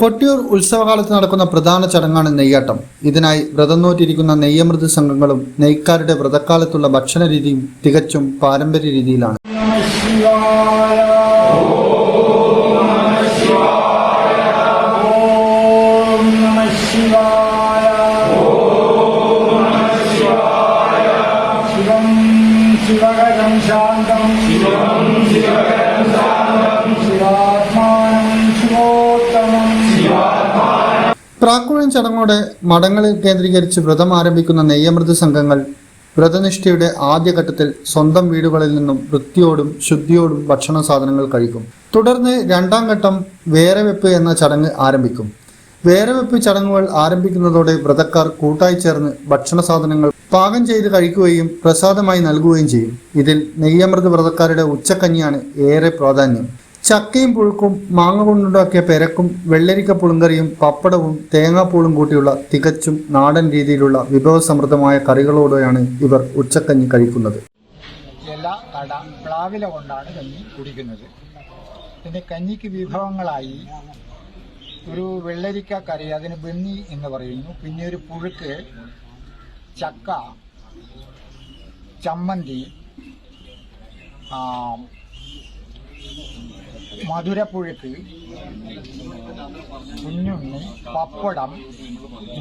കൊട്ടിയൂർ ഉത്സവകാലത്ത് നടക്കുന്ന പ്രധാന ചടങ്ങാണ് നെയ്യാട്ടം. ഇതിനായി വ്രതം നോറ്റിരിക്കുന്ന നെയ്യമൃത് സംഘങ്ങളും നെയ്ക്കാരുടെ വ്രതക്കാലത്തുള്ള ഭക്ഷണ രീതിയും തികച്ചും പാരമ്പര്യ രീതിയിലാണ്. ശിവം ശിവകരം ശാന്തം. ശിവാത്മാനം പ്രാക്കുഴൻ ചടങ്ങോടെ മഠങ്ങളിൽ കേന്ദ്രീകരിച്ച് വ്രതം ആരംഭിക്കുന്ന നെയ്യമൃത സംഘങ്ങൾ വ്രതനിഷ്ഠയുടെ ആദ്യഘട്ടത്തിൽ സ്വന്തം വീടുകളിൽ നിന്നും വൃത്തിയോടും ശുദ്ധിയോടും ഭക്ഷണ സാധനങ്ങൾ കഴിക്കും. തുടർന്ന് രണ്ടാം ഘട്ടം വേരവെപ്പ് എന്ന ചടങ്ങ് ആരംഭിക്കും. വേരവെപ്പ് ചടങ്ങുകൾ ആരംഭിക്കുന്നതോടെ വ്രതക്കാർ കൂട്ടായി ചേർന്ന് ഭക്ഷണ സാധനങ്ങൾ പാകം ചെയ്ത് കഴിക്കുകയും പ്രസാദമായി നൽകുകയും ചെയ്യും. ഇതിൽ നെയ്യമൃത വ്രതക്കാരുടെ ഉച്ചക്കഞ്ഞിയാണ് ഏറെ പ്രാധാന്യം. ചക്കയും പുഴുക്കും മാങ്ങ കൊണ്ടുണ്ടാക്കിയ പെരക്കും വെള്ളരിക്ക പുളുങ്കറിയും പപ്പടവും തേങ്ങാപ്പൂളും കൂട്ടിയുള്ള തികച്ചും നാടൻ രീതിയിലുള്ള വിഭവസമൃദ്ധമായ കറികളോടെയാണ് ഇവർ ഉച്ചക്കഞ്ഞി കഴിക്കുന്നത്. കട പ്ലാവില കൊണ്ടാണ് കഞ്ഞി കുടിക്കുന്നത്. പിന്നെ കഞ്ഞിക്ക് വിഭവങ്ങളായി ഒരു വെള്ളരിക്ക കറി അതിന് ബെന്നി എന്ന് പറയുന്നു. പിന്നെ ഒരു പുഴുക്ക് ചക്ക ചമ്മന്തി മധുരപ്പുഴുക്ക് കുഞ്ഞുണ്ണി പപ്പടം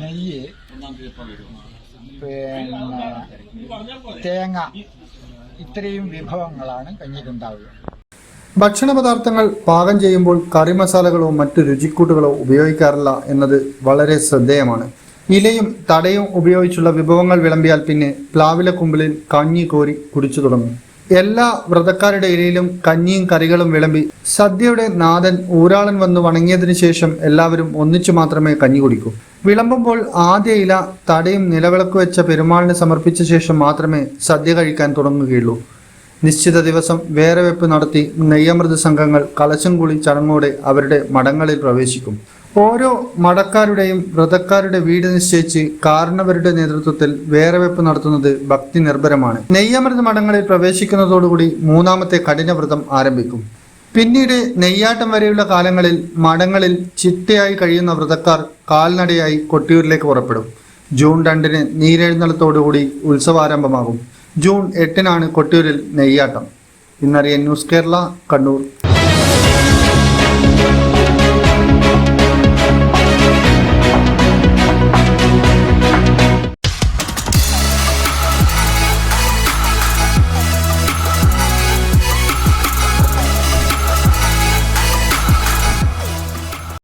നെയ്യ് പിന്നെ തേങ്ങ. ഇത്രയും വിഭവങ്ങളാണ് കഞ്ഞിക്കുണ്ടാവുക. ഭക്ഷണ പദാർത്ഥങ്ങൾ പാകം ചെയ്യുമ്പോൾ കറി മസാലകളോ മറ്റു രുചിക്കൂട്ടുകളോ ഉപയോഗിക്കാറില്ല എന്നത് വളരെ ശ്രദ്ധേയമാണ്. ഇലയും തടയും ഉപയോഗിച്ചുള്ള വിഭവങ്ങൾ വിളമ്പിയാൽ പിന്നെ പ്ലാവില കുമ്പിളിൽ കഞ്ഞി കോരി കുടിച്ചു തുടങ്ങും. എല്ലാ വ്രതക്കാരുടെ ഇടയിലും കഞ്ഞിയും കറികളും വിളമ്പി സദ്യയുടെ നാഥൻ ഊരാളൻ വന്നു വണങ്ങിയതിനു ശേഷം എല്ലാവരും ഒന്നിച്ചു മാത്രമേ കഞ്ഞി കുടിക്കൂ. വിളമ്പുമ്പോൾ ആദ്യ ഇല തടയും നിലവിളക്ക് വെച്ച പെരുമാളിന് സമർപ്പിച്ച ശേഷം മാത്രമേ സദ്യ കഴിക്കാൻ തുടങ്ങുകയുള്ളൂ. നിശ്ചിത ദിവസം വേറെ വെപ്പ് നടത്തി നെയ്യമൃത് സംഘങ്ങൾ കലശം കുളി ചടങ്ങോടെ അവരുടെ മഠങ്ങളിൽ പ്രവേശിക്കും. ഓരോ മഠക്കാരുടെയും വ്രതക്കാരുടെ വീട് നിശ്ചയിച്ച് കാരണവരുടെ നേതൃത്വത്തിൽ വേറെ വെപ്പ് നടത്തുന്നത് ഭക്തി നിർഭരമാണ്. നെയ്യമൃത് മഠങ്ങളിൽ പ്രവേശിക്കുന്നതോടുകൂടി മൂന്നാമത്തെ കഠിനവ്രതം ആരംഭിക്കും. പിന്നീട് നെയ്യാട്ടം വരെയുള്ള കാലങ്ങളിൽ മഠങ്ങളിൽ ചിട്ടയായി കഴിയുന്ന വ്രതക്കാർ കാൽനടയായി കൊട്ടിയൂരിലേക്ക് പുറപ്പെടും. ജൂൺ രണ്ടിന് നീരെഴുന്നള്ളത്തോടുകൂടി ഉത്സവാരംഭമാകും. ജൂൺ എട്ടിനാണ് കൊട്ടിയൂരിൽ നെയ്യാട്ടം. ഇന്നറിയ ന്യൂസ് കേരള കണ്ണൂർ.